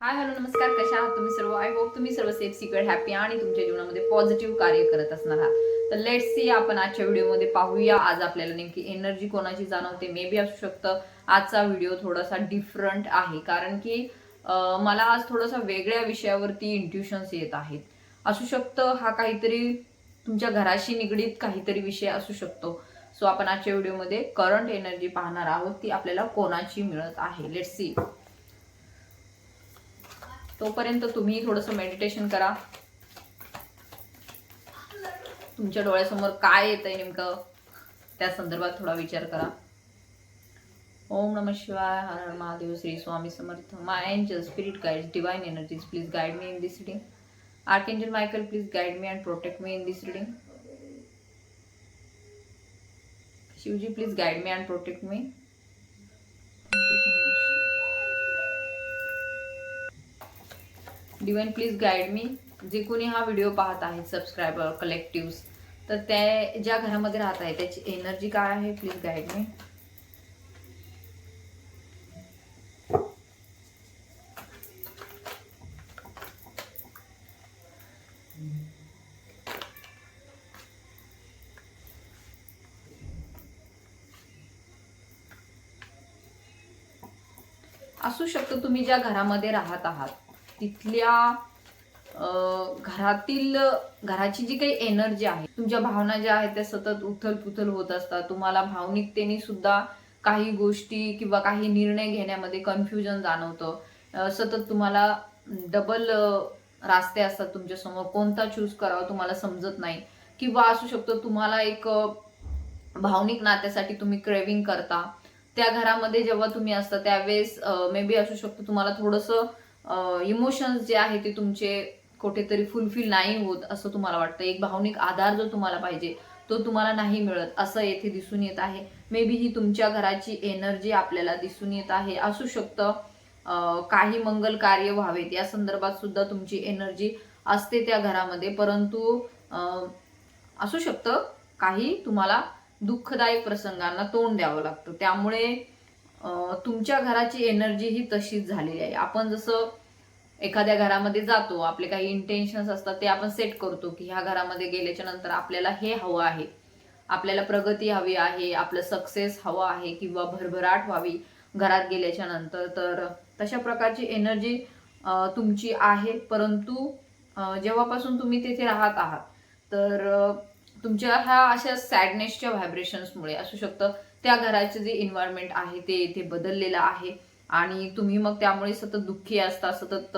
Hi hello नमस्कार. कशा आहात तुम्ही सर्व? आय होप तुम्ही सर्व सेफ सिक्युअर हॅपी आणि तुमच्या जीवनामध्ये पॉझिटिव्ह कार्य करत असणार आहात. तर लेट्स सी आपण आजच्या व्हिडिओमध्ये पाहूया. आज आपल्याला नेमकी एनर्जी कोणाची जाणवते? मे बी असू शकतं. आजचा व्हिडिओ थोडासा डिफरंट आहे. कारण की मला आज थोडासा वेगळ्या विषयावरती इंट्युशन्स येत आहेत. असू शकतं हा काहीतरी तुमच्या घराशी निगडीत काहीतरी विषय असू शकतो. सो आपण आजच्या व्हिडिओमध्ये करंट एनर्जी पाहणार आहोत. ती आपल्याला कोणाची मिळत आहे? लेट्स सी तोपर्यंत तुम्ही थोडंसं मेडिटेशन करा. तुमच्या डोळ्यासमोर काय येत आहे नेमकं त्या संदर्भात थोडा विचार करा. ओम नम शिवाय हर Mahadev Shri Swami Samarth. My angel spirit guide divine energies please guide me in this reading archangel Michael please guide me and protect me in this reading Shivji please guide me and protect me divine please guide me जे कोणी हा video पाहत आहेत subscriber collective तर त्या ज्या घरामध्ये राहत आहे त्याची एनर्जी काय आहे प्लीज गाईड मी असू शकतं तुम्ही ज्या घरामध्ये राहत आहात. तिथल्या घरातील घराची जी काही एनर्जी आहे तुमच्या भावना ज्या आहेत त्या सतत उथल पुथल होत असतात. तुम्हाला भावनिकतेने सुद्धा काही गोष्टी किंवा काही निर्णय घेण्यामध्ये कन्फ्युजन जाणवतं. सतत तुम्हाला डबल रास्ते असतात तुमच्यासमोर कोणता चूज करावा तुम्हाला समजत नाही. किंवा असू शकतो तुम्हाला एक भावनिक नात्यासाठी तुम्ही क्रेविंग करता. त्या घरामध्ये जेव्हा तुम्ही असता त्यावेळेस मे बी असू शकतो तुम्हाला थोडंसं इमोशन्स जे आहे ते तुमचे कुठेतरी फुलफिल नाही होत असं तुम्हाला वाटतं. एक भावनिक आधार जो तुम्हाला पाहिजे तो तुम्हाला नाही मिळत असं येथे दिसून येत आहे. मे बी ही तुमच्या घराची एनर्जी आपल्याला दिसून येत आहे. असू शकतं काही मंगल कार्य व्हावेत. या संदर्भात सुद्धा तुमची एनर्जी असते त्या घरामध्ये. परंतु असू शकतं काही तुम्हाला दुःखदायक प्रसंगांना तोंड द्यावं लागतं. त्यामुळे तुमच्या घराची एनर्जी ही तशीच झालेली आहे. आपण जसं एखाद्या घरामध्ये जातो आपले काही इंटेन्शन्स असतात ते आपण सेट करतो की ह्या घरामध्ये गेल्याच्यानंतर आपल्याला हे हवं आहे. आपल्याला प्रगती हवी आहे आपलं सक्सेस हवं आहे किंवा भरभराट व्हावी घरात गेल्याच्यानंतर. तर तशा प्रकारची एनर्जी तुमची आहे. परंतु जेव्हापासून तुम्ही तिथे राहत आहात तर तुमच्या ह्या अशा सॅडनेसच्या व्हायब्रेशन्समुळे असू शकतं. त्या घराचे जे इन्व्हायरमेंट आहे ते इथे बदललेलं आहे. आणि तुम्ही मग त्यामुळे सतत दुःखी असता सतत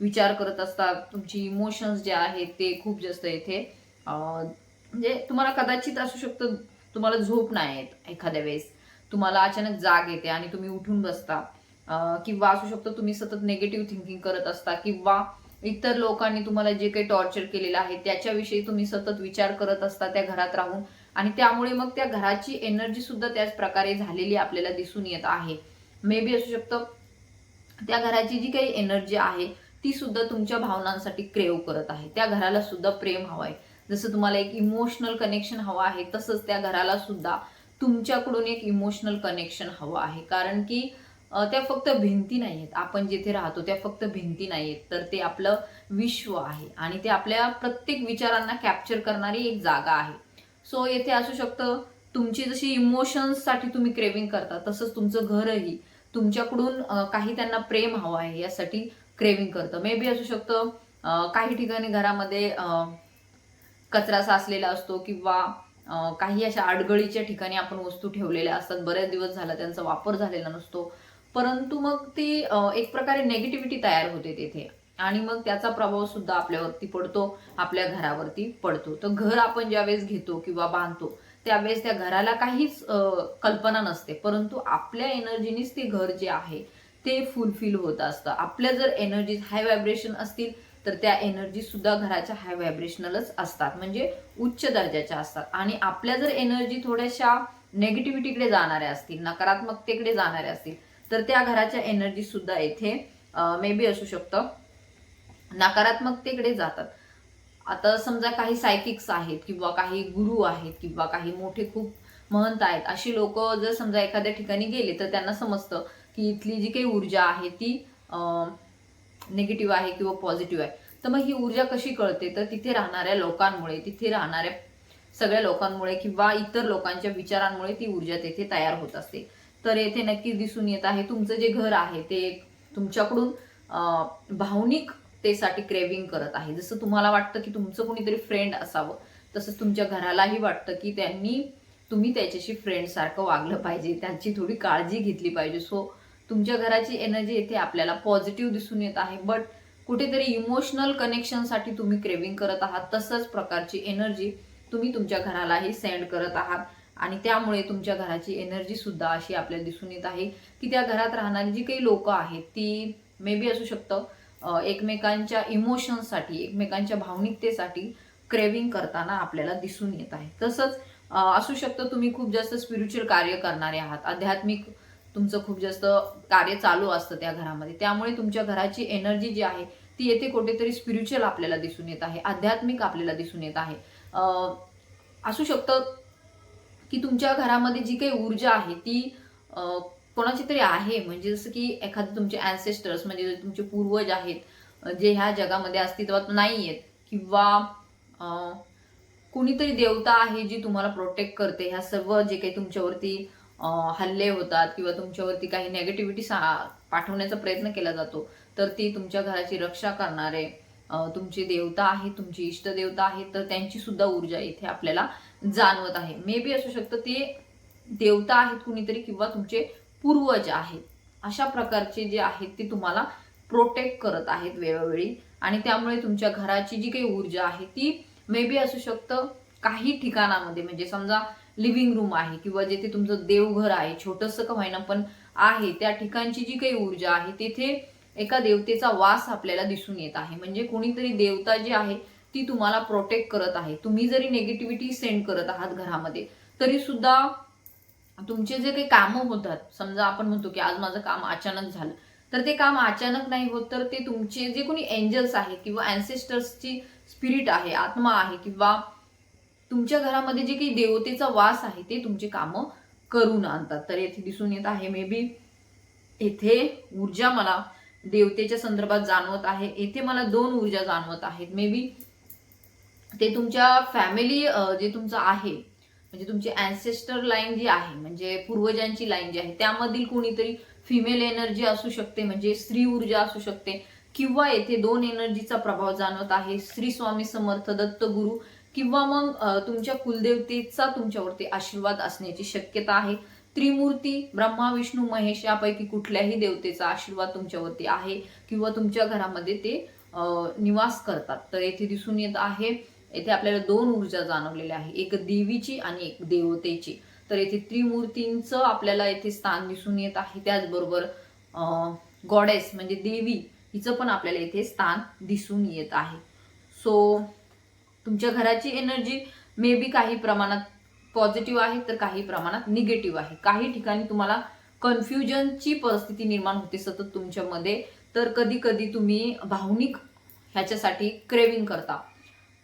विचार करत असता तुमची इमोशन्स जे आहेत ते खूप जास्त इथे म्हणजे तुम्हाला कदाचित असू शकतं तुम्हाला झोप नाही येत एखाद्या वेळेस. तुम्हाला अचानक जाग येते आणि तुम्ही उठून बसता. किंवा असू शकतं तुम्ही सतत निगेटिव्ह थिंकिंग करत असता किंवा इतर लोकांनी तुम्हाला जे काही टॉर्चर केलेलं आहे त्याच्याविषयी तुम्ही सतत विचार करत असता त्या घरात राहून. आणि त्यामुळे मग त्या घराची एनर्जी सुद्धा त्याच प्रकारे झालेली आपल्याला दिसून येत आहे. मे बी असू शकतं त्या घराची जी काही एनर्जी आहे ती सुद्धा तुमच्या भावनांसाठी क्रेव करत आहे. त्या घराला सुद्धा प्रेम हवं आहे. जसं तुम्हाला एक इमोशनल कनेक्शन हवं आहे तसंच त्या घराला सुद्धा तुमच्याकडून एक इमोशनल कनेक्शन हवं आहे. कारण की त्या फक्त भिंती नाही आहेत आपण जिथे राहतो त्या फक्त भिंती नाही आहेत तर ते आपलं विश्व आहे. आणि ते आपल्या प्रत्येक विचारांना कॅप्चर करणारी एक जागा आहे. सो येथे असू शकतं तुमची जशी इमोशन्ससाठी तुम्ही क्रेविंग करता तसंच तुमचं घरही तुमच्याकडून काही त्यांना प्रेम हवं आहे यासाठी क्रेविंग करतं. मे बी असू शकतं काही ठिकाणी घरामध्ये कचरा साचलेला असतो किंवा काही अशा अडगळीच्या ठिकाणी आपण वस्तू ठेवलेल्या असतात. बरेच दिवस झाला त्यांचा वापर झालेला नसतो. परंतु मग ती एक प्रकारे नेगेटिव्हिटी तयार होते तिथे. आणि मग त्याचा प्रभाव सुद्धा आपल्यावरती पडतो आपल्या घरावरती पडतो. तर घर आपण ज्यावेळेस घेतो किंवा बांधतो त्यावेळेस त्या घराला काहीच कल्पना नसते. परंतु आपल्या एनर्जीनीच ते घर जे आहे ते फुलफिल होत असतं. आपल्या जर एनर्जी हाय व्हायब्रेशन असतील तर त्या एनर्जी सुद्धा घराच्या हाय व्हायब्रेशनलच असतात. म्हणजे उच्च दर्जाच्या असतात. आणि आपल्या जर एनर्जी थोड्याशा नेगेटिव्हिटीकडे जाणाऱ्या असतील नकारात्मकतेकडे जाणाऱ्या असतील तर त्या घराच्या एनर्जी सुद्धा येथे मे बी असू शकतं. नकारात्मकतेकडे जातात. आता समजा काही सायकिक्स आहेत किंवा काही गुरु आहेत किंवा काही मोठे खूप महंत आहेत अशी लोक जर समजा एखाद्या ठिकाणी गेले तर त्यांना समजतं की इथली जी काही ऊर्जा आहे ती निगेटिव्ह आहे किंवा पॉझिटिव्ह आहे. तर मग ही ऊर्जा कशी कळते? तर तिथे राहणाऱ्या लोकांमुळे तिथे राहणाऱ्या सगळ्या लोकांमुळे किंवा इतर लोकांच्या विचारांमुळे ती ऊर्जा तेथे तयार होत असते. तर येथे नक्कीच दिसून येत आहे तुमचं जे घर आहे ते तुमच्याकडून भावनिक तेसाठी क्रेविंग करत आहे. जसं तुम्हाला वाटतं की तुमचं कोणीतरी फ्रेंड असावं तसंच तुमच्या घरालाही वाटतं की त्यांनी तुम्ही त्याच्याशी फ्रेंडसारखं वागलं पाहिजे त्यांची थोडी काळजी घेतली पाहिजे. सो तुमच्या घराची एनर्जी येथे आपल्याला पॉझिटिव्ह दिसून येत आहे. बट कुठेतरी इमोशनल कनेक्शनसाठी तुम्ही क्रेविंग करत आहात तसंच प्रकारची एनर्जी तुम्ही तुमच्या घरालाही सेंड करत आहात. आणि त्यामुळे तुमच्या घराची एनर्जी सुद्धा अशी आपल्याला दिसून येत आहे की त्या घरात राहणारी जी काही लोक आहेत ती मे बी असू शकतं एकमेकांच्या इमोशन्ससाठी एकमेकांच्या भावनिकतेसाठी क्रेविंग करताना आपल्याला दिसून येत आहे. तसंच असू शकतं तुम्ही खूप जास्त स्पिरिच्युअल कार्य करणारे आहात. आध्यात्मिक तुमचं खूप जास्त कार्य चालू असतं त्या घरामध्ये. त्यामुळे तुमच्या घराची एनर्जी जी आहे ती येथे कुठेतरी स्पिरिच्युअल आपल्याला दिसून येत आहे. आध्यात्मिक आपल्याला दिसून येत आहे. असू शकतं की तुमच्या घरामध्ये जी काही ऊर्जा आहे ती कोणाची तरी आहे. म्हणजे जसं की एखादं तुमचे अँसेस्टर्स म्हणजे तुमचे पूर्वज आहेत जे ह्या जगामध्ये अस्तित्वात नाही आहेत किंवा कुणीतरी देवता आहे जी तुम्हाला प्रोटेक्ट करते. ह्या सर्व जे काही तुमच्यावरती हल्ले होतात किंवा तुमच्यावरती काही नेगेटिव्हिटी सा पाठवण्याचा प्रयत्न केला जातो तर ती तुमच्या घराची रक्षा करणारे तुमची देवता आहे तुमची इष्ट देवता आहे तर त्यांची सुद्धा ऊर्जा इथे आपल्याला जाणवत आहे. मे बी असू शकतं ते देवता आहेत कुणीतरी किंवा तुमचे पूर्वज आहेत. अशा प्रकारचे जे आहेत ते तुम्हाला प्रोटेक्ट करत आहेत वेळोवेळी. आणि त्यामुळे तुमच्या घराची जी काही ऊर्जा आहे ती मे बी असू शकतं काही ठिकाणामध्ये. म्हणजे समजा लिव्हिंग रूम आहे किंवा जेथे तुमचं देवघर आहे छोटंसं का होईना पण आहे त्या ठिकाणची जी काही ऊर्जा आहे तेथे एका देवतेचा वास आपल्याला दिसून येत आहे. म्हणजे कोणीतरी देवता जी आहे ती तुम्हाला प्रोटेक्ट करत आहे. तुम्ही जरी नेगेटिव्हिटी सेंड करत आहात घरामध्ये तरी सुद्धा तुमचे जे काही कामं होतात समजा आपण म्हणतो की आज माझं काम अचानक झालं तर ते काम अचानक नाही होत तर ते तुमचे जे कोणी एंजल्स आहेत किंवा अँसेस्टर्सची स्पिरिट आहे आत्मा आहे किंवा तुमच्या घरामध्ये जे काही देवतेचा वास आहे ते तुमचे कामं करून आणतात. तर येथे दिसून येत आहे मे बी येथे ऊर्जा मला देवतेच्या संदर्भात जाणवत आहे येथे मला दोन ऊर्जा जाणवत आहेत. मे बी ते तुमच्या फॅमिली जे तुमचं आहे म्हणजे तुमची अँसेस्टर लाईन जी आहे म्हणजे पूर्वजांची लाईन जी आहे त्यामधील कोणीतरी फिमेल एनर्जी असू शकते म्हणजे स्त्री ऊर्जा असू शकते किंवा येथे दोन एनर्जीचा प्रभाव जाणवत आहे श्री स्वामी समर्थ दत्त गुरु किंवा मग तुमच्या कुलदेवतेचा तुमच्यावरती आशीर्वाद असण्याची शक्यता आहे. त्रिमूर्ती ब्रह्मा विष्णू महेश यापैकी कुठल्याही देवतेचा आशीर्वाद तुमच्यावरती आहे किंवा तुमच्या घरामध्ये ते निवास करतात. तर येथे दिसून येत आहे येथे आपल्याला दोन ऊर्जा जाणवलेल्या आहे एक देवीची आणि एक देवतेची. तर येथे त्रिमूर्तींचं आपल्याला येथे स्थान दिसून येत आहे. त्याचबरोबर गॉडेस म्हणजे देवी हिचं पण आपल्याला येथे स्थान दिसून येत आहे. सो तुमच्या घराची एनर्जी मे बी काही प्रमाणात पॉझिटिव्ह आहे तर काही प्रमाणात निगेटिव्ह आहे. काही ठिकाणी तुम्हाला कन्फ्युजनची परिस्थिती निर्माण होते सतत तुमच्यामध्ये. तर कधी कधी तुम्ही भावनिक ह्याच्यासाठी क्रेविंग करता.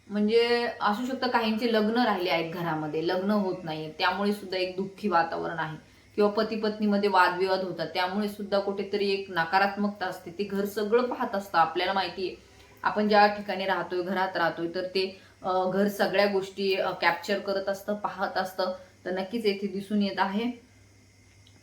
म्हणजे असू शकतं काहींचे लग्न राहिले आहेत घरामध्ये लग्न होत नाही त्यामुळे सुद्धा एक दुःखी वातावरण आहे. किंवा पती पत्नीमध्ये वादविवाद होतात त्यामुळे सुद्धा कुठेतरी एक नकारात्मकता असते. ते घर सगळं पाहत असतं आपल्याला माहिती आहे. आपण ज्या ठिकाणी राहतोय घरात राहतोय तर ते घर सगळ्या गोष्टी कॅप्चर करत असतं पाहत असतं. तर नक्कीच येथे दिसून येत आहे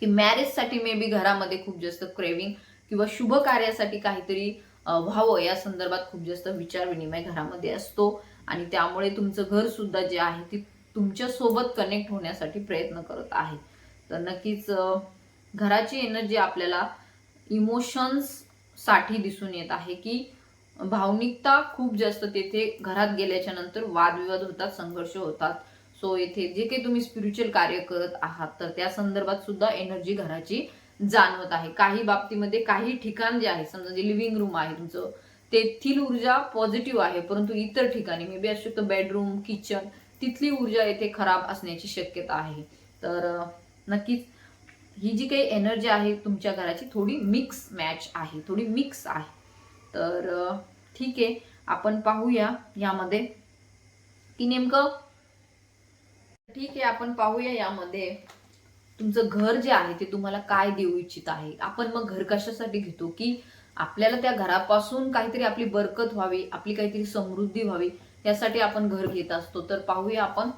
की मॅरेजसाठी मे बी घरामध्ये खूप जास्त क्रेविंग किंवा शुभ कार्यासाठी काहीतरी व्हावं या संदर्भात खूप जास्त विचार विनिमय घरामध्ये असतो. आणि त्यामुळे तुमचं घर सुद्धा जे आहे ते तुमच्यासोबत कनेक्ट होण्यासाठी प्रयत्न करत आहे. तर नक्कीच घराची एनर्जी आपल्याला इमोशन्ससाठी दिसून येत आहे की भावनिकता खूप जास्त तेथे घरात गेल्याच्यानंतर वादविवाद होतात संघर्ष होतात. सो येथे जे काही तुम्ही स्पिरिच्युअल कार्य करत आहात तर त्या संदर्भात सुद्धा एनर्जी घराची जाणवत आहे. काही बाबतीमध्ये काही ठिकाण जे आहे समजा जे लिव्हिंग रूम आहे तुमचं तेथील ऊर्जा पॉझिटिव्ह आहे परंतु इतर ठिकाणी मे बी असू शकतं बेडरूम किचन तिथली ऊर्जा येथे खराब असण्याची शक्यता आहे. तर नक्कीच ही जी काही एनर्जी आहे तुमच्या घराची थोडी मिक्स मॅच आहे थोडी मिक्स आहे. तर ठीक आहे आपण पाहूया यामध्ये की नेमकं ठीक आहे आपण पाहूया यामध्ये तुमचं घर जे आहे ते तुम्हाला काय देऊ इच्छित आहे. आपण मग घर कशासाठी घेतो की आपल्याला त्या घरापासून काहीतरी आपली बरकत व्हावी आपली काहीतरी समृद्धी व्हावी यासाठी आपण घर घेत असतो. तर पाहूया आपण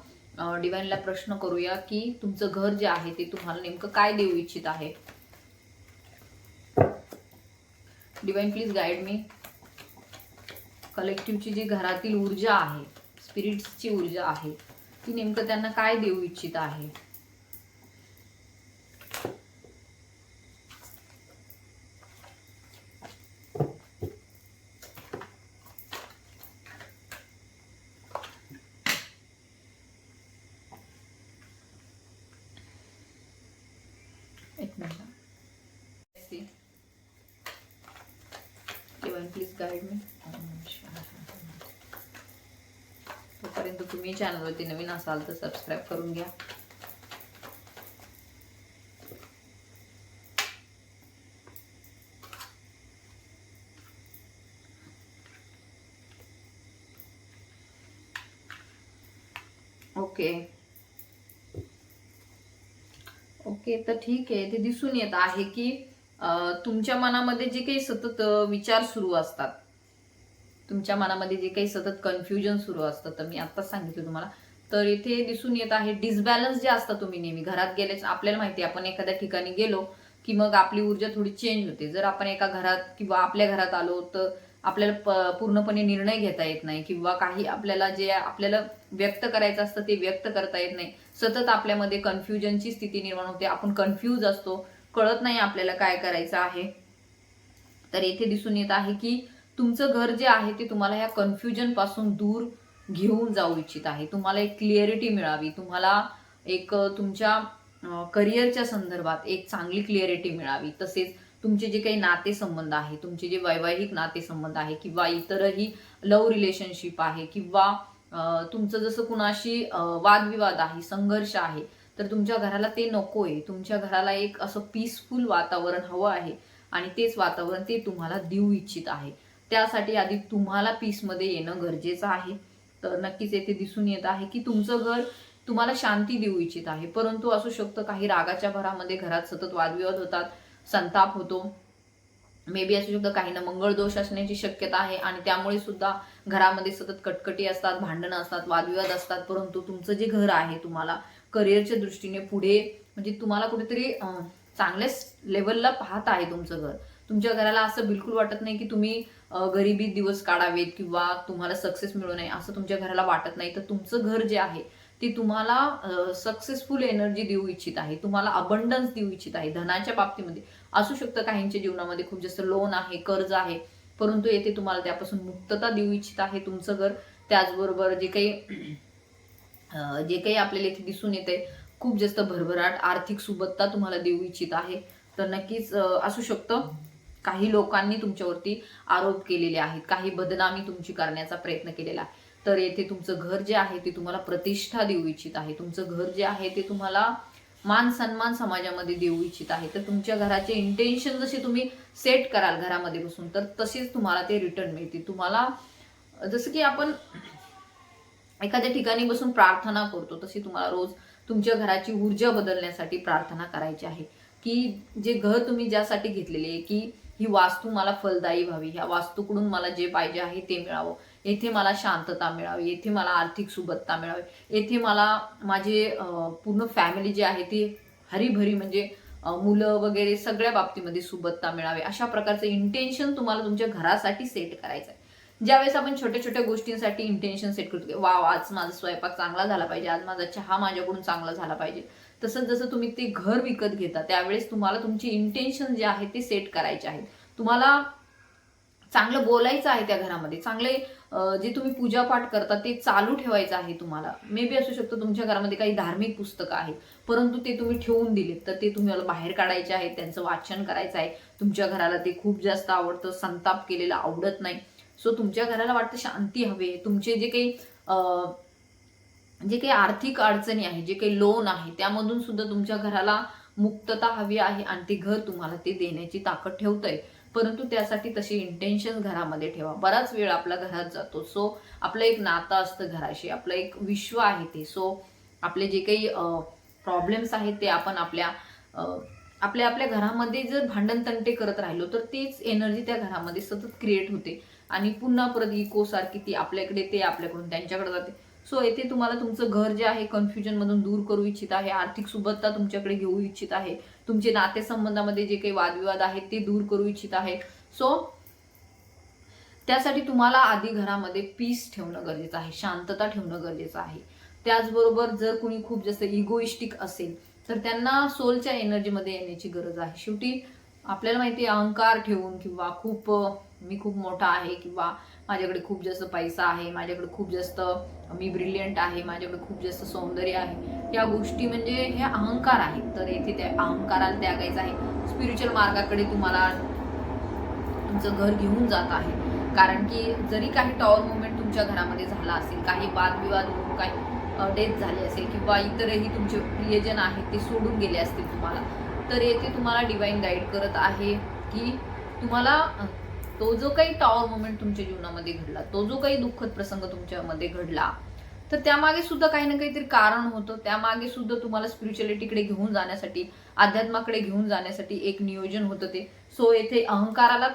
डिवाईनला प्रश्न करूया की तुमचं घर जे आहे ते तुम्हाला नेमकं काय देऊ इच्छित आहे? डिवाईन प्लीज गाईड मी कलेक्टिव्हची जी घरातील ऊर्जा आहे स्पिरिट्सची ऊर्जा आहे ती नेमकं त्यांना काय देऊ इच्छित आहे एक minute divine please guide me तोपर्यंत तुम्ही चॅनलवरती नवीन असाल तर सबस्क्राईब करून घ्या. ओके ओके तर ठीक आहे. ते दिसून येत आहे की तुमच्या मनामध्ये जे काही सतत विचार सुरू असतात तुमच्या मनामध्ये जे काही सतत कन्फ्युजन सुरू असतं तर मी आत्ताच सांगितलं तुम्हाला. तर इथे दिसून येत आहे डिसबॅलन्स जे असतं तुम्ही नेहमी. घरात गेलेच आपल्याला माहिती आहे आपण एखाद्या ठिकाणी गेलो की मग आपली ऊर्जा थोडी चेंज होते. जर आपण एका घरात किंवा आपल्या घरात आलो तर आपल्याला प- पूर्णपणे निर्णय घेता येत नाही किंवा काही आपल्याला जे आपल्याला व्यक्त करायचं असतं ते व्यक्त करता येत नाही. सतत आपल्यामध्ये कन्फ्युजनची स्थिती निर्माण होते. आपण कन्फ्यूज असतो. कळत नाही आपल्याला काय करायचं आहे. तर येथे दिसून येत आहे की तुमचं घर जे आहे ते तुम्हाला ह्या कन्फ्युजनपासून दूर घेऊन जाऊ इच्छित आहे. तुम्हाला एक क्लिअरिटी मिळावी. तुम्हाला एक तुमच्या करिअरच्या संदर्भात एक चांगली क्लिअरिटी मिळावी. तसेच तुमचे जे काही नातेसंबंध आहे तुमचे जे वैवाहिक नातेसंबंध आहे किंवा इतरही लव रिलेशनशिप आहे किंवा तुमचं जसं कुणाशी वादविवाद आहे संघर्ष आहे तर तुमच्या घराला ते नको आहे तुमच्या घराला एक असं पीसफुल वातावरण हवं आहे आणि तेच वातावरण ते तुम्हाला देऊ इच्छित आहे. त्यासाठी आधी तुम्हाला पीसमध्ये येणं गरजेचं आहे. तर नक्कीच येथे दिसून येत आहे की तुमचं घर तुम्हाला शांती देऊ इच्छित आहे. परंतु असू शकतं काही रागाच्या भरामध्ये घरात सतत वादविवाद होतात संताप होतो. मे बी असू शकतं काहींना मंगळ दोष असण्याची शक्यता आहे आणि त्यामुळे सुद्धा घरामध्ये सतत कटकटी असतात भांडणं असतात वादविवाद असतात. परंतु तुमचं जे घर आहे तुम्हाला करिअरच्या दृष्टीने पुढे म्हणजे तुम्हाला कुठेतरी चांगल्याच लेवलला पाहत आहे तुमचं घर. तुमच्या घराला असं बिलकुल वाटत नाही की तुम्ही गरिबीत दिवस काढावेत किंवा तुम्हाला सक्सेस मिळू नये असं तुमच्या घराला वाटत नाही. तर तुमचं घर जे आहे ते तुम्हाला सक्सेसफुल एनर्जी देऊ इच्छित आहे. तुम्हाला अबंडन्स देऊ इच्छित आहे. धनाच्या बाबतीमध्ये असू शकतं काहींच्या जीवनामध्ये खूप जास्त लोन आहे कर्ज आहे परंतु येथे तुम्हाला त्यापासून मुक्तता देऊ इच्छित आहे तुमचं घर. त्याचबरोबर जे काही जे काही आपल्याला इथे दिसून येते खूप जास्त भरभराट आर्थिक सुबत्ता तुम्हाला देऊ इच्छित आहे. तर नक्कीच असू शकतं. काही लोकांनी तुमच्यावरती आरोप केलेले आहेत काही बदनामी तुमची करण्याचा प्रयत्न केलेला आहे. तर येथे तुमचं घर जे आहे ते तुम्हाला प्रतिष्ठा देऊ इच्छित आहे. तुमचं घर जे आहे ते तुम्हाला मान सन्मान समाजामध्ये देऊ इच्छित आहे. तर तुमच्या घराचे इंटेन्शन जसे तुम्ही सेट कराल घरामध्ये बसून तर तसेच तुम्हाला ते रिटर्न मिळतील. तुम्हाला जसं की आपण एखाद्या ठिकाणी बसून प्रार्थना करतो तशी तुम्हाला रोज तुमच्या घराची ऊर्जा बदलण्यासाठी प्रार्थना करायची आहे. की जे घर तुम्ही ज्यासाठी घेतलेले आहे की ही वास्तू मला फलदायी व्हावी ह्या वास्तूकडून मला जे पाहिजे आहे ते मिळावं. येथे मला शांतता मिळावी येथे मला आर्थिक सुबत्ता मिळावी येथे मला माझे पूर्ण फॅमिली जी आहे ती हरीभरी म्हणजे मुलं वगैरे सगळ्या बाबतीमध्ये सुबत्ता मिळावी. अशा प्रकारचं इंटेन्शन तुम्हाला तुमच्या घरासाठी सेट करायचं आहे. ज्यावेळेस आपण छोट्या छोट्या गोष्टींसाठी इंटेन्शन सेट करतो की वा आज माझा स्वयंपाक चांगला झाला पाहिजे आज माझा चहा माझ्याकडून चांगला झाला पाहिजे. तसंच जसं तुम्ही ते घर विकत घेता त्यावेळेस तुम्हाला तुमची इंटेन्शन जे आहे ते सेट करायचे आहेत. तुम्हाला चांगलं बोलायचं आहे त्या घरामध्ये चांगले जे तुम्ही पूजापाठ करता ते चालू ठेवायचं आहे तुम्हाला. मे बी असू शकतं तुमच्या घरामध्ये काही धार्मिक पुस्तकं आहेत परंतु ते तुम्ही ठेवून दिलेत तर ते तुम्हाला बाहेर काढायचे आहेत त्यांचं वाचन करायचं आहे. तुमच्या घराला ते खूप जास्त आवडतं संताप केलेलं आवडत नाही. सो तुमच्या घराला वाटतं शांती हवी तुमचे जे काही जे काही आर्थिक अडचणी आहे जे काही लोन आहे त्यामधून सुद्धा तुमच्या घराला मुक्तता हवी आहे आणि ते घर तुम्हाला ते देण्याची ताकद ठेवतंय. परंतु त्यासाठी तशी इंटेन्शन घरामध्ये ठेवा. बराच वेळ आपला घरात जातो. सो आपलं एक नातं असतं घराशी. आपलं एक विश्व आहे ते. सो आपले जे काही प्रॉब्लेम्स आहेत ते आपण आपल्या आपल्या आपल्या घरामध्ये जर भांडण तंटे करत राहिलो तर तेच एनर्जी त्या घरामध्ये सतत क्रिएट होते. आणि पुन्हा परत इको सारखी ती आपल्याकडे ते आपल्याकडून त्यांच्याकडे जाते. सो येथे तुम्हाला तुमचं घर जे आहे कन्फ्युजनमधून दूर करू इच्छित आहे आर्थिक सुबत्ता तुमच्याकडे घेऊ इच्छित आहे तुमचे नातेसंबंधामध्ये जे काही वादविवाद आहेत ते दूर करू इच्छित आहे. सो त्यासाठी तुम्हाला आधी घरामध्ये पीस ठेवणं गरजेचं आहे शांतता ठेवणं गरजेचं आहे. त्याचबरोबर जर कुणी खूप जास्त इगोइस्टिक असेल तर त्यांना सोलच्या एनर्जीमध्ये येण्याची गरज आहे. शेवटी आपल्याला माहिती आहे अहंकार ठेवून किंवा खूप मी खूप मोठा आहे किंवा माझ्याकडे खूप जास्त पैसा आहे माझ्याकडे खूप जास्त मी ब्रिलियंट आहे माझ्याकडे खूप जास्त सौंदर्य आहे. या गोष्टी म्हणजे हे अहंकार आहेत. तर येथे त्या अहंकाराला त्यागायचं आहे. स्पिरिच्युअल मार्गाकडे तुम्हाला तुमचं घर घेऊन जात आहे. कारण की जरी काही टॉवर मुवमेंट तुमच्या घरामध्ये झाला असेल काही वादविवाद होऊन काही डेथ झाली असेल किंवा इतरही तुमचे प्रियजन आहेत ते सोडून गेले असतील तुम्हाला. तर येथे तुम्हाला डिवाईन गाईड करत आहे की तुम्हाला तो जो काही टॉवर मुमेंट तुमच्या जीवनामध्ये घडला तो जो काही दुःखद प्रसंग तुमच्यामध्ये घडला तर त्यामागे सुद्धा काही ना काहीतरी कारण होतं. त्यामागे सुद्धा तुम्हाला स्पिरिच्युअलिटीकडे घेऊन जाण्यासाठी अध्यात्माकडे घेऊन जाण्यासाठी एक नियोजन होतं ते. सो येथे अहंकाराला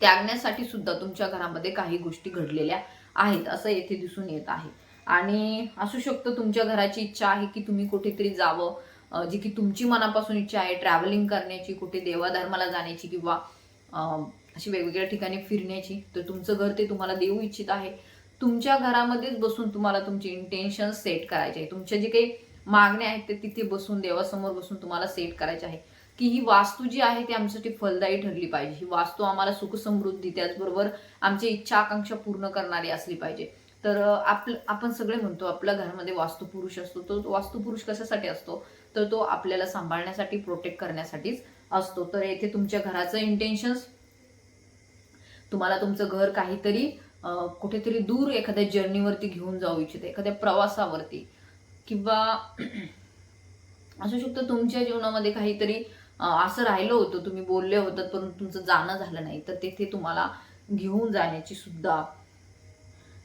त्यागण्यासाठी सुद्धा तुमच्या घरामध्ये काही गोष्टी घडलेल्या आहेत असं येथे दिसून येत आहे. आणि असू शकतं तुमच्या घराची इच्छा आहे की तुम्ही कुठेतरी जावं जी की तुमची मनापासून इच्छा आहे ट्रॅव्हलिंग करण्याची कुठे देवाधर्माला जाण्याची किंवा अशी वेगवेगळ्या ठिकाणी फिरण्याची तर तुमचं घर ते तुम्हाला देऊ इच्छित आहे. तुमच्या घरामध्येच बसून तुम्हाला तुमचे इंटेन्शन सेट करायचे आहे तुमच्या जे काही मागण्या आहेत ते तिथे बसून देवासमोर बसून तुम्हाला सेट करायचे आहे की ही वास्तू जी आहे ती आमच्यासाठी फलदायी ठरली पाहिजे. ही वास्तू आम्हाला सुखसमृद्धी त्याचबरोबर आमची इच्छा आकांक्षा पूर्ण करणारी असली पाहिजे. तर आपलं आपण सगळे म्हणतो आपल्या घरामध्ये वास्तुपुरुष असतो. तो वास्तुपुरुष कशासाठी असतो? तर तो आपल्याला सांभाळण्यासाठी प्रोटेक्ट करण्यासाठीच असतो. तर येथे तुमच्या घराचं इंटेन्शन्स तुम्हाला तुमचं घर काहीतरी कुठेतरी दूर एखाद्या जर्नीवरती घेऊन जाऊ इच्छिते. एखाद्या प्रवासावरती किंवा असू शकतं तुमच्या जीवनामध्ये काहीतरी असं राहिलं होतं. तुम्ही बोलले होतात परंतु तुमचं जाणं झालं नाही. तर तेथे तुम्हाला घेऊन जाण्याची सुद्धा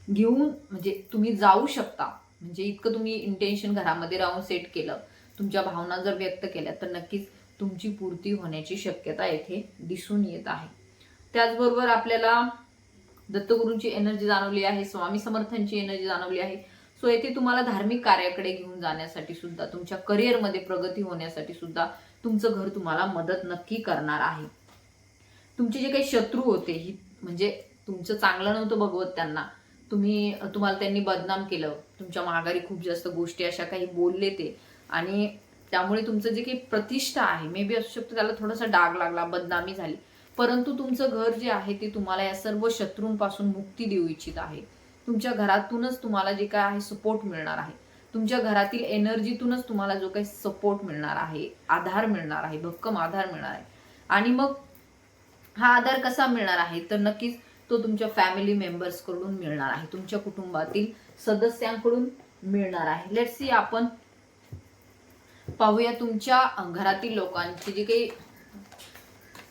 घेऊन म्हणजे तुम्ही जाऊ शकता. म्हणजे इतकं तुम्ही इंटेन्शन घरामध्ये राहून सेट केलं. तुमच्या भावना जर व्यक्त केल्या तर नक्कीच तुमची पूर्ती होण्याची शक्यता येथे दिसून येत आहे. त्याचबरोबर आपल्याला दत्तगुरूंची एनर्जी जाणवली आहे स्वामी समर्थांची एनर्जी जाणवली आहे. सो येथे तुम्हाला धार्मिक कार्याकडे घेऊन जाण्यासाठी सुद्धा तुमच्या करिअरमध्ये प्रगती होण्यासाठी सुद्धा तुमचं घर तुम्हाला मदत नक्की करणार आहे. तुमचे जे काही शत्रू होते ही म्हणजे तुमचं चांगलं नव्हतं बघवत त्यांना. तुम्ही तुम्हाला त्यांनी बदनाम केलं. तुमच्या माघारी खूप जास्त गोष्टी अशा काही बोलले ते. आणि त्यामुळे तुमचं जे काही प्रतिष्ठा आहे मे बी असू शकतं त्याला थोडासा डाग लागला बदनामी झाली. परंतु तुमचं घर जे आहे ते तुम्हाला या सर्व शत्रूंपासून मुक्ती देऊ इच्छित आहे. तुमच्या घरातूनच तुम्हाला जे काय आहे सपोर्ट मिळणार आहे. तुमच्या घरातील एनर्जीतूनच तुम्हाला जो काही सपोर्ट मिळणार आहे आधार मिळणार आहे भक्कम आधार मिळणार आहे. आणि मग हा आधार कसा मिळणार आहे तर नक्कीच तो तुमच्या फॅमिली मेंबर्सकडून मिळणार आहे. तुमच्या कुटुंबातील सदस्यांकडून मिळणार आहे. लेट्स सी आपण पाहूया तुमच्या घरातील लोकांची जे काही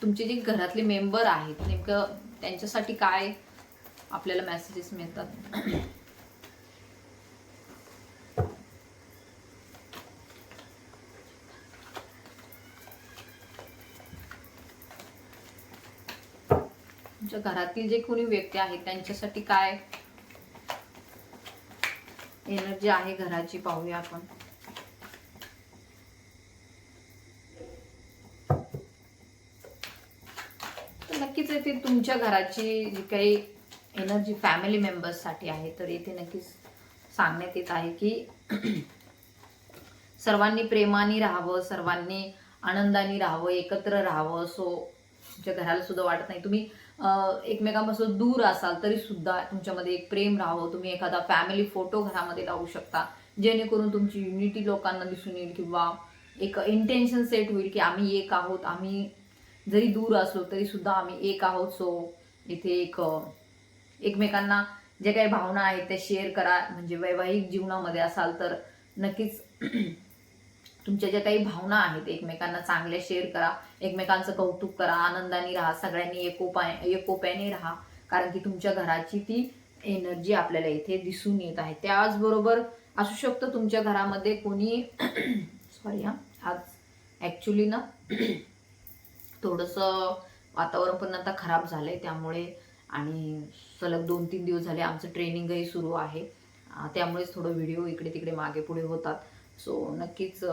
तुमचे जे घरातले मेंबर आहेत नेमकं त्यांच्यासाठी काय आपल्याला मेसेजेस मिळतात? तुमच्या घरातील जे कोणी व्यक्ती आहेत त्यांच्यासाठी काय एनर्जी आहे घराची? पाहूया आपण. नक्कीच येथे तुमच्या घराची जी काही एनर्जी फॅमिली मेंबर्ससाठी आहे तर येथे नक्कीच सांगण्यात येत आहे की सर्वांनी प्रेमाने राहावं सर्वांनी आनंदाने राहावं एकत्र राहावं सो तुमच्या घराला सुद्धा वाटत नाही. तुम्ही एकमेकांपासून दूर असाल तरी सुद्धा तुमच्यामध्ये एक प्रेम राहावं. तुम्ही एखादा फॅमिली फोटो घरामध्ये लावू शकता जेणेकरून तुमची युनिटी लोकांना दिसून येईल किंवा एक इंटेन्शन सेट होईल की आम्ही एक आहोत आम्ही जरी दूर असलो तरी सुद्धा आम्ही एक आहोत. सो इथे एक एकमेकांना जे काही भावना आहेत त्या शेअर करा. म्हणजे वैवाहिक जीवनामध्ये असाल तर नक्कीच तुमच्या ज्या काही भावना आहेत एकमेकांना चांगल्या शेअर करा. एकमेकांचं कौतुक करा. आनंदाने राहा. सगळ्यांनी एकोपा एकोप्याने राहा. कारण की तुमच्या घराची ती एनर्जी आपल्याला इथे दिसून येत आहे. त्याचबरोबर असू शकतं तुमच्या घरामध्ये कोणी सॉरी हा. आज ॲक्च्युली ना थोडंसं वातावरण पण आता खराब झालं आहे त्यामुळे आणि सलग दोन तीन दिवस झाले आमचं ट्रेनिंगही सुरू आहे. त्यामुळेच थोडं व्हिडिओ इकडे तिकडे मागे पुढे होतात. सो नक्कीच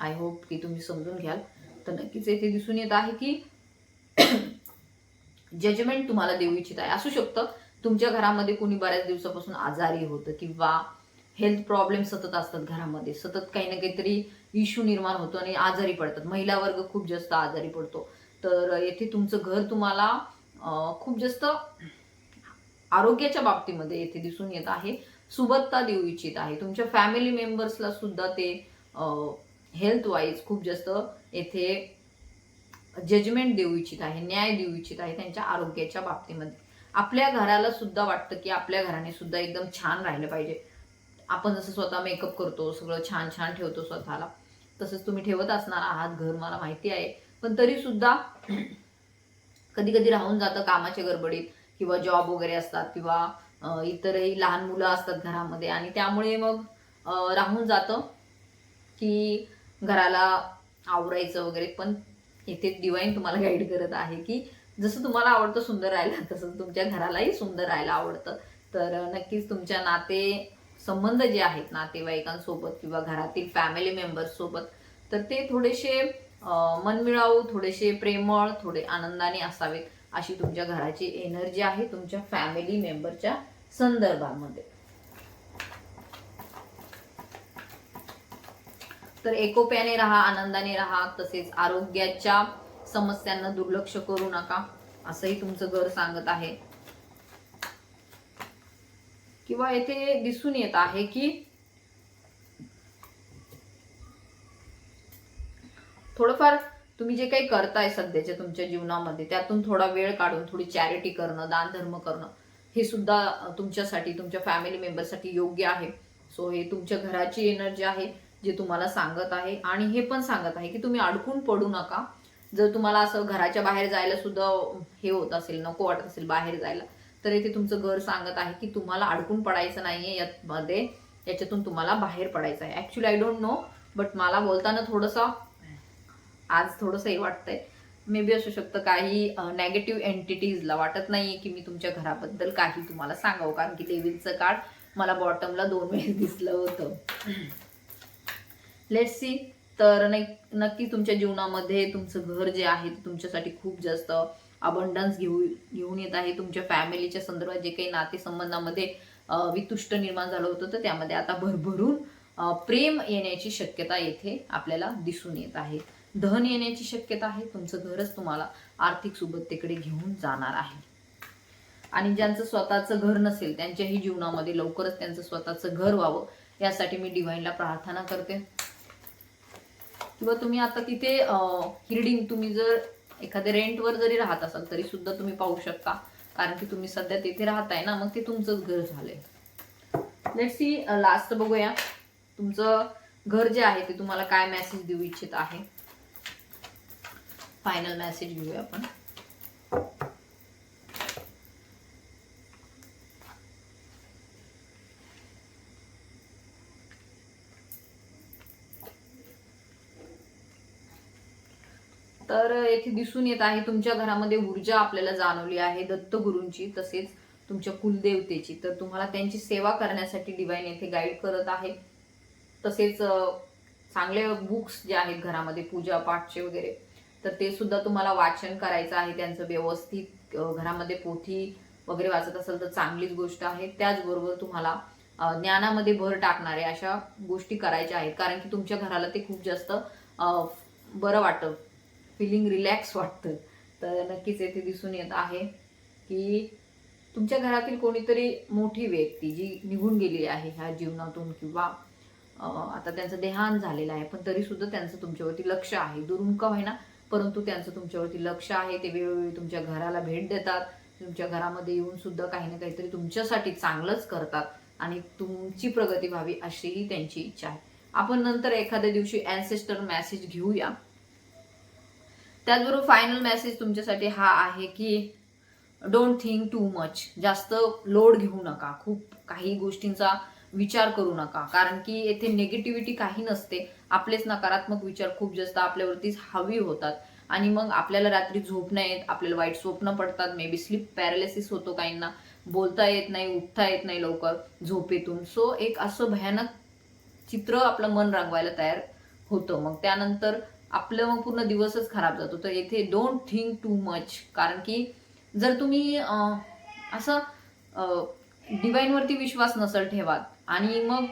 आय होप की तुम्ही समजून घ्याल. तर नक्कीच येथे दिसून येत आहे की जजमेंट तुम्हाला देऊ इच्छित आहे. असू शकतं तुमच्या घरामध्ये कोणी बऱ्याच दिवसापासून आजारी होतं किंवा हेल्थ प्रॉब्लेम सतत असतात घरामध्ये. सतत काही ना काहीतरी इश्यू निर्माण होतो आणि आजारी पडतात. महिला वर्ग खूप जास्त आजारी पडतो. तर येथे तुमचं घर तुम्हाला खूप जास्त आरोग्याच्या बाबतीमध्ये येथे दिसून येत आहे. सुबत्ता देऊ इच्छित आहे. तुमच्या फॅमिली मेंबर्सला सुद्धा ते हेल्थ वाईज खूप जास्त येथे जजमेंट देऊ इच्छित आहे न्याय देऊ इच्छित आहे त्यांच्या आरोग्याच्या बाबतीमध्ये. आपल्या घराला सुद्धा वाटतं की आपल्या घराने सुद्धा एकदम छान राहिलं पाहिजे. आपण जसं स्वतः मेकअप करतो सगळं छान छान ठेवतो स्वतःला. तसंच तुम्ही ठेवत असणार आहात घर मला माहिती आहे. पण तरी सुद्धा कधी कधी राहून जातं कामाच्या गडबडीत किंवा जॉब वगैरे असतात किंवा इतरही लहान मुलं असतात घरामध्ये आणि त्यामुळे मग राहून जातं की घराला आवरायचं वगैरे. पण इथे डिवाईन तुम्हाला गाईड करत आहे की जसं तुम्हाला आवडतं सुंदर राहायला तसं तुमच्या घरालाही सुंदर राहायला आवडतं. तर नक्कीच तुमच्या नाते संबंध जे आहेत नातेवाईकांसोबत किंवा घरातील फॅमिली मेंबर्स सोबत तर ते थोडेसे मनमिळावू थोडेसे प्रेमळ थोडे आनंदाने असावेत अशी तुमच्या घराची एनर्जी आहे तुमच्या फॅमिली मेंबरच्या संदर्भामध्ये. तर एकोप्याने राहा आनंदाने राहा तसेच आरोग्याच्या समस्यांना दुर्लक्ष करू नका असंही तुमचं घर सांगत आहे. किंवा येथे दिसून येत आहे की थोडंफार तुम्ही जे काही करताय सध्याच्या तुमच्या जीवनामध्ये त्यातून थोडा वेळ काढून थोडी चॅरिटी करणं दानधर्म करणं हे सुद्धा तुमच्यासाठी तुमच्या फॅमिली मेंबरसाठी योग्य आहे. सो हे तुमच्या घराची एनर्जी आहे जे तुम्हाला सांगत आहे. आणि हे पण सांगत आहे की तुम्ही अडकून पडू नका. जर तुम्हाला असं घराच्या बाहेर जायला सुद्धा हे होत असेल नको वाटत असेल बाहेर जायला तर इथे तुमचं घर सांगत आहे की तुम्हाला अडकून पडायचं नाहीये यामध्ये. याच्यातून तुम्हाला बाहेर पडायचं आहे. Actually I don't know but मला बोलताना थोडंसं आज थोडंसं हे वाटतंय. मे बी असू शकतं काही नेगेटिव्ह एंटिटीजला वाटत नाहीये की मी तुमच्या घराबद्दल काही तुम्हाला सांगावं. कारण की डेव्हिलचं कार्ड मला बॉटमला दोन वेळेस दिसलं होतं. लेट सी तर नक्की तुमच्या जीवनामध्ये तुमचं घर जे आहे ते तुमच्यासाठी खूप जास्त अबंडन्स घेऊ घेऊन येत आहे. तुमच्या फॅमिलीच्या संदर्भात जे काही नातेसंबंधामध्ये वितुष्ट निर्माण झालं होतं तर त्यामध्ये आता भरभरून प्रेम येण्याची शक्यता येथे आपल्याला दिसून येत आहे. धन येण्याची शक्यता आहे. तुमचं घरच तुम्हाला आर्थिक सुबत्तेकडे घेऊन जाणार आहे. आणि ज्यांचं स्वतःचं घर नसेल त्यांच्याही जीवनामध्ये लवकरच त्यांचं स्वतःचं घर व्हावं यासाठी मी डिवाईनला प्रार्थना करते. किंवा तुम्ही आता तिथे हिरडिंग तुम्ही जर एखाद्या रेंटवर जरी राहत असाल तरी सुद्धा तुम्ही पाहू शकता. कारण की तुम्ही सध्या तिथे राहताय ना मग ते तुमचंच घर झालंय. लेट सी लास्ट बघूया. तुमचं घर जे आहे ते तुम्हाला काय मेसेज देऊ इच्छित आहे? फायनल मेसेज घेऊया आपण. तर येथे दिसून येत आहे तुमच्या घरामध्ये ऊर्जा आपल्याला जाणवली आहे दत्तगुरूंची तसेच तुमच्या कुलदेवतेची. तर तुम्हाला त्यांची सेवा करण्यासाठी डिवाईन येथे गाईड करत आहे. तसेच चांगले बुक्स जे आहेत घरामध्ये पूजा पाठचे वगैरे तर ते सुद्धा तुम्हाला वाचन करायचं आहे. त्यांचं व्यवस्थित घरामध्ये पोथी वगैरे वाचत असेल तर चांगलीच गोष्ट आहे. त्याचबरोबर तुम्हाला ज्ञानामध्ये भर टाकणारे अशा गोष्टी करायच्या आहेत. कारण की तुमच्या घराला ते खूप जास्त बरं वाटतं. फिलिंग रिलॅक्स वाटतं. तर नक्कीच येथे दिसून येत आहे की तुमच्या घरातील कोणीतरी मोठी व्यक्ती जी निघून गेली आहे ह्या जीवनातून किंवा आता त्यांचं देहान झालेलं आहे पण तरीसुद्धा त्यांचं तुमच्यावरती लक्ष आहे. दुरून का होईना परंतु त्यांचं तुमच्यावरती लक्ष आहे ते वेळोवेळी तुमच्या घराला भेट देतात. तुमच्या घरामध्ये येऊन सुद्धा काही ना काहीतरी तुमच्यासाठी चांगलंच करतात आणि तुमची प्रगती व्हावी अशीही त्यांची इच्छा आहे. आपण नंतर एखाद्या दिवशी ॲन्सेस्टर मॅसेज घेऊया. त्याचबरोबर फायनल मेसेज तुमच्यासाठी हा आहे की डोंट थिंक टू मच जास्त लोड घेऊ नका. खूप काही गोष्टींचा विचार करू नका. कारण की येथे निगेटिव्हिटी काही नसते. आपलेच नकारात्मक विचार खूप जास्त आपल्यावरतीच हवी होतात. आणि मग आपल्याला रात्री झोप नाही येत. आपल्याला वाईट स्वप्न पडतात. मे बी स्लीप पॅरालिसिस होतो काहींना. बोलता येत नाही उठता येत नाही लवकर झोपेतून. सो एक असं भयानक चित्र आपलं मन रंगवायला तयार होतं. मग त्यानंतर आपलं मग पूर्ण दिवसच खराब जातो. तर येथे डोंट थिंक टू मच कारण की जर तुम्ही असं डिवाईनवरती विश्वास नसेल ठेवात आणि मग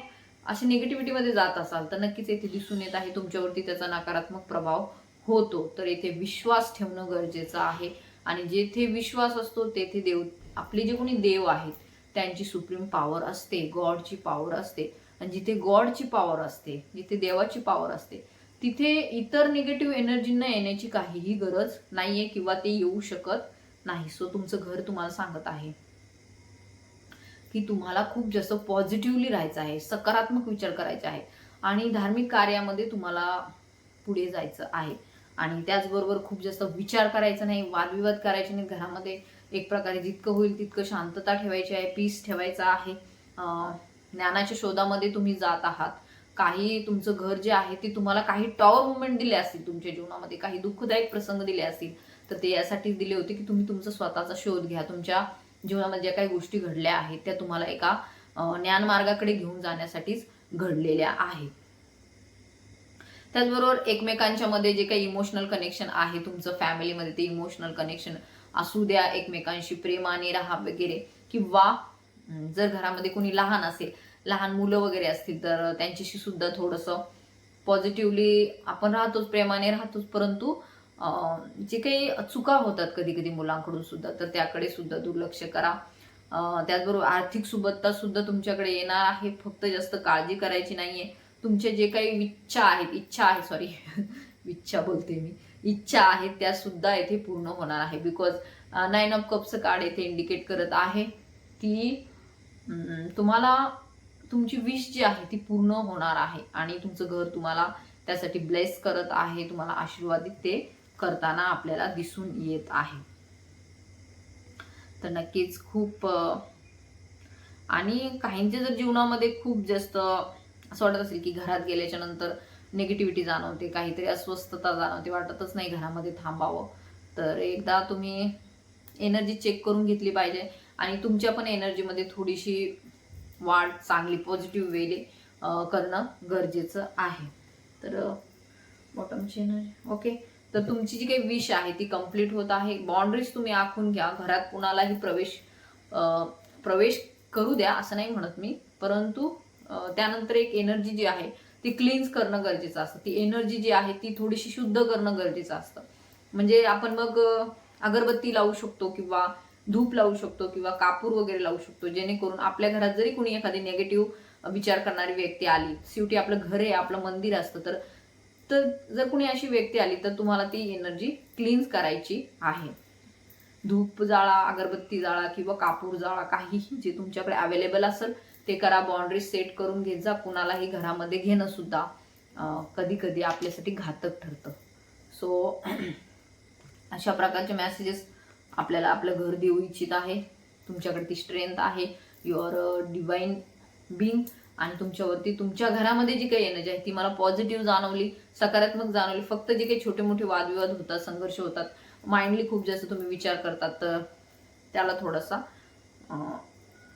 असे निगेटिव्हिटीमध्ये जात असाल तर नक्कीच येथे दिसून येत आहे तुमच्यावरती त्याचा नकारात्मक प्रभाव होतो. तर येथे विश्वास ठेवणं गरजेचं आहे आणि जेथे विश्वास असतो तेथे देव आपले जे कोणी देव आहेत त्यांची सुप्रीम पॉवर असते गॉडची पॉवर असते. आणि जिथे गॉडची पॉवर असते जिथे देवाची पॉवर असते तिथे इतर निगेटिव्ह एनर्जींना येण्याची काहीही गरज नाहीये किंवा ते येऊ शकत नाही. सो तुमचं घर तुम्हाला सांगत आहे की तुम्हाला खूप जास्त पॉझिटिव्हली राहायचं आहे सकारात्मक विचार करायचा आहे आणि धार्मिक कार्यामध्ये तुम्हाला पुढे जायचं आहे. आणि त्याचबरोबर खूप जास्त विचार करायचा नाही वादविवाद करायचे नाही. घरामध्ये एक प्रकारे जितकं होईल तितकं शांतता ठेवायची आहे पीस ठेवायचा आहे. ज्ञानाच्या शोधामध्ये तुम्ही जात आहात. काही तुमचं घर जे आहे ते तुम्हाला काही टॉवर मुवमेंट दिले असतील तुमच्या जीवनामध्ये काही दुःखदायक प्रसंग दिले असतील तर ते यासाठी दिले होते की तुम्ही तुमचा स्वतःचा शोध घ्या. तुमच्या जीवनामध्ये ज्या काही गोष्टी घडल्या आहेत त्या तुम्हाला एका ज्ञानमार्गाकडे घेऊन जाण्यासाठीच घडलेल्या आहेत. त्याचबरोबर एकमेकांच्या मध्ये जे काही इमोशनल कनेक्शन आहे तुमचं फॅमिलीमध्ये ते इमोशनल कनेक्शन असू द्या एकमेकांशी प्रेमाने राहा वगैरे किंवा जर घरामध्ये कोणी लहान असेल लहान मुलं वगैरे असतील तर त्यांच्याशी सुद्धा थोडंसं पॉझिटिव्हली आपण राहतोच प्रेमाने राहतोच परंतु जे काही चुका होतात कधी कधी मुलांकडून सुद्धा तर त्याकडे सुद्धा दुर्लक्ष करा. त्याचबरोबर आर्थिक सुबत्ता सुद्धा तुमच्याकडे येणार आहे. फक्त जास्त काळजी करायची नाहीये. तुमचे जे काही इच्छा आहेत इच्छा आहे सॉरी इच्छा बोलते मी. इच्छा आहेत त्या सुद्धा येथे पूर्ण होणार आहे. बिकॉज नाईन ऑफ कपचं कार्ड येथे इंडिकेट करत आहे की तुम्हाला तुमची विश जी आहे ती पूर्ण होणार आहे. आणि तुमचं घर तुम्हाला त्यासाठी ब्लेस करत आहे. तुम्हाला आशीर्वादित ते करताना आपल्याला दिसून येत आहे. तर नक्कीच खूप आणि काहींच्या जर जीवनामध्ये खूप जास्त असं वाटत असेल की घरात गेल्याच्यानंतर निगेटिव्हिटी जाणवते काहीतरी अस्वस्थता जाणवते वाटतच नाही घरामध्ये थांबावं. तर एकदा तुम्ही एनर्जी चेक करून घेतली पाहिजे. आणि तुमच्या पण एनर्जीमध्ये थोडीशी वाढ चांगली पॉझिटिव्ह वेले करणं गरजेचं आहे. तर बॉटमची चेन ओके तर तुमची जी काही विश आहे ती कंप्लीट होत आहे. बाउंड्रीज तुम्ही आखून घ्या. घरात कुणालाही प्रवेश प्रवेश करू द्या असं नाही म्हणत मी. परंतु त्यानंतर एक एनर्जी जी आहे ती क्लीन्स करणं गरजेचं असतं. ती एनर्जी जी आहे ती थोडीशी शुद्ध करणं गरजेचं असतं. म्हणजे आपण मग अगरबत्ती लावू शकतो किंवा धूप लावू शकतो किंवा कापूर वगैरे लावू शकतो. जेणेकरून आपल्या घरात जरी कोणी एखादी नेगेटिव्ह विचार करणारी व्यक्ती आली शेवटी आपलं घर आहे आपलं मंदिर असतं तर तर जर कोणी अशी व्यक्ती आली तर तुम्हाला ती एनर्जी क्लीन्स करायची आहे. धूप जाळा अगरबत्ती जाळा किंवा कापूर जाळा काहीही जे तुमच्याकडे अवेलेबल असेल ते करा. बाउंड्री सेट करून घेत जा. कुणालाही घरामध्ये घेणं सुद्धा कधी कधी आपल्यासाठी घातक ठरतं. सो अशा प्रकारचे मेसेजेस आपल्याला आपलं घर देऊ इच्छित आहे. तुमच्याकडे ती स्ट्रेंथ आहे युअर डिवाईन बिंग आणि तुमच्यावरती तुमच्या घरामध्ये जी काही एनर्जी आहे ती मला पॉझिटिव्ह जाणवली सकारात्मक जाणवली. फक्त जे काही छोटे मोठे वादविवाद होतात संघर्ष होतात माइंडली खूप जास्त तुम्ही विचार करतात तर त्याला थोडासा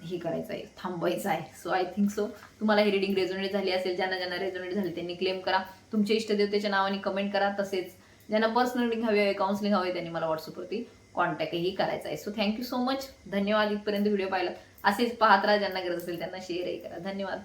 हे करायचं आहे थांबवायचं आहे सो आय थिंक सो तुम्हाला ही रिडिंग रेझोनेट झाली असेल ज्यांना ज्यांना रेझोनेट झाली त्यांनी क्लेम करा. तुमच्या इष्टदेवतेच्या नावाने कमेंट करा तसेच. ज्यांना पर्सनल रिडिंग हवी आहे काउन्सिलिंग हवी आहे त्यांनी मला व्हॉट्सअपवरती कॉन्टॅक्टही करायचा आहे. सो थँक्यू सो मच धन्यवाद इथपर्यंत व्हिडिओ पाहिला. असेच पाहत राहा ज्यांना गरज असेल त्यांना शेअरही करा. धन्यवाद.